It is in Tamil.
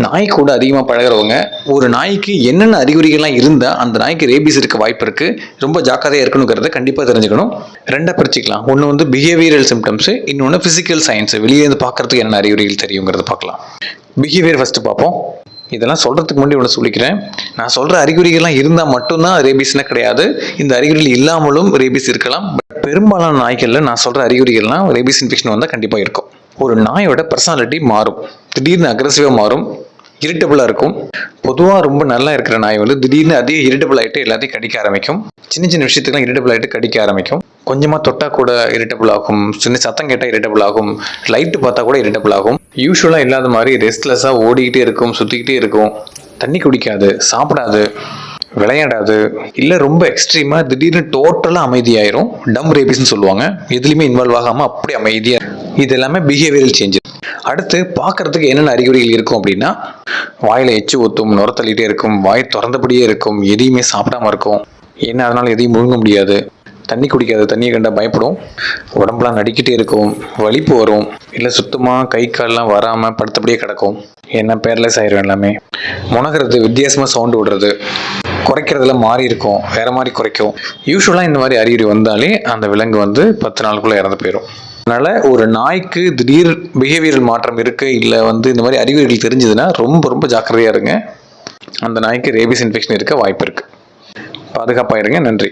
நாய் கூட அதிகமாக பழகுறவங்க ஒரு நாய்க்கு என்னென்ன அறிகுறிகள்லாம் இருந்தால் அந்த நாய்க்கு ரேபிஸ் இருக்க வாய்ப்பு இருக்குது ரொம்ப ஜாக்கிரதையாக இருக்கணுங்கிறத கண்டிப்பாக தெரிஞ்சுக்கணும். ரெண்டாக பிரிச்சுக்கலாம். ஒன்று வந்து பிஹேவியரல் சிம்டம்ஸு இன்னொன்று ஃபிசிக்கல் சயின்ஸ் வெளியே இருந்து பார்க்குறதுக்கு என்னென்ன அறிகுறிகள் தெரியுங்கிறத பார்க்கலாம். பிஹேவியர் ஃபஸ்ட்டு பார்ப்போம். இதெல்லாம் சொல்கிறதுக்கு முன்னாடி ஒன்று சொல்லிக்கிறேன். நான் சொல்கிற அறிகுறிகள்லாம் இருந்தால் மட்டும்தான் ரேபிஸ்னால் கிடையாது. இந்த அறிகுறிகள் இல்லாமலும் ரேபிஸ் இருக்கலாம். பட் பெரும்பாலான நாய்களில் நான் சொல்கிற அறிகுறிகள்லாம் ரேபிஸ் இன்ஃபெக்ஷன் வந்தால் கண்டிப்பாக இருக்கும். ஒரு நாயோட பர்சனாலிட்டி மாறும். திடீர்னு அக்ரெசிவாக மாறும். இரிட்டபிளாக இருக்கும். பொதுவாக ரொம்ப நல்லா இருக்கிற நாய் வந்து திடீர்னு அதிக இரிட்டபிள் ஆகிட்டு எல்லாத்தையும் கடிக்க ஆரம்பிக்கும். சின்ன சின்ன விஷயத்துக்குலாம் இரிட்டபிள் ஆகிட்டு கடிக்க ஆரம்பிக்கும். கொஞ்சமாக தொட்டால் கூட இரிட்டபிள் ஆகும். சின்ன சத்தம் கேட்டால் இரிட்டபிள் ஆகும். லைட்டு பார்த்தா கூட இரிட்டபிள் ஆகும். யூஸ்வலாக இல்லாத மாதிரி ரெஸ்ட்லெஸ்ஸாக ஓடிக்கிட்டே இருக்கும் சுற்றிக்கிட்டே இருக்கும். தண்ணி குடிக்காது சாப்பிடாது விளையாடாது. இல்லை ரொம்ப எக்ஸ்ட்ரீமாக திடீர்னு டோட்டலாக அமைதியாயிரும். டம் ரேபிஸ்னு சொல்லுவாங்க. எதுலேயுமே இன்வால்வ் ஆகாமல் அப்படி அமைதியாக இது எல்லாமே பிஹேவியரல் சேஞ்சஸ் அடுத்து பார்க்கறதுக்கு என்னென்ன அறிகுறிகள் இருக்கும் அப்படின்னா வாயில் எச்சு ஊத்தும் நுர இருக்கும் வாய் திறந்தபடியே இருக்கும் எதையுமே சாப்பிடாம இருக்கும். என்ன அதனால் எதையும் முழுங்க முடியாது. தண்ணி குடிக்காது தண்ணியை கண்டா பயப்படும். உடம்புலாம் நடிக்கிட்டே இருக்கும் வலிப்பு வரும். இல்லை சுத்தமாக கை கால்லாம் வராமல் படுத்தபடியே கிடக்கும். என்ன பேர்லெஸ் ஆயிரும் எல்லாமே. முனகிறது வித்தியாசமாக சவுண்டு விடுறது. குறைக்கிறதுல மாறி இருக்கும் வேற மாதிரி குறைக்கும். யூஸ்வலாக இந்த மாதிரி அறிகுறி வந்தாலே அந்த விலங்கு வந்து பத்து நாளுக்குள்ளே இறந்து போயிடும் அதனால் ஒரு நாய்க்கு திடீர் பிஹேவியரல் மாற்றம் இருக்கு இல்லை வந்து இந்த மாதிரி அறிகுறிகள் தெரிஞ்சதுன்னா ரொம்ப ரொம்ப ஜாக்கிரதையாக இருங்க. அந்த நாய்க்கு ரேபிஸ் இன்ஃபெக்ஷன் இருக்க வாய்ப்பு இருக்குது பாதுகாப்பாக இருங்க. நன்றி.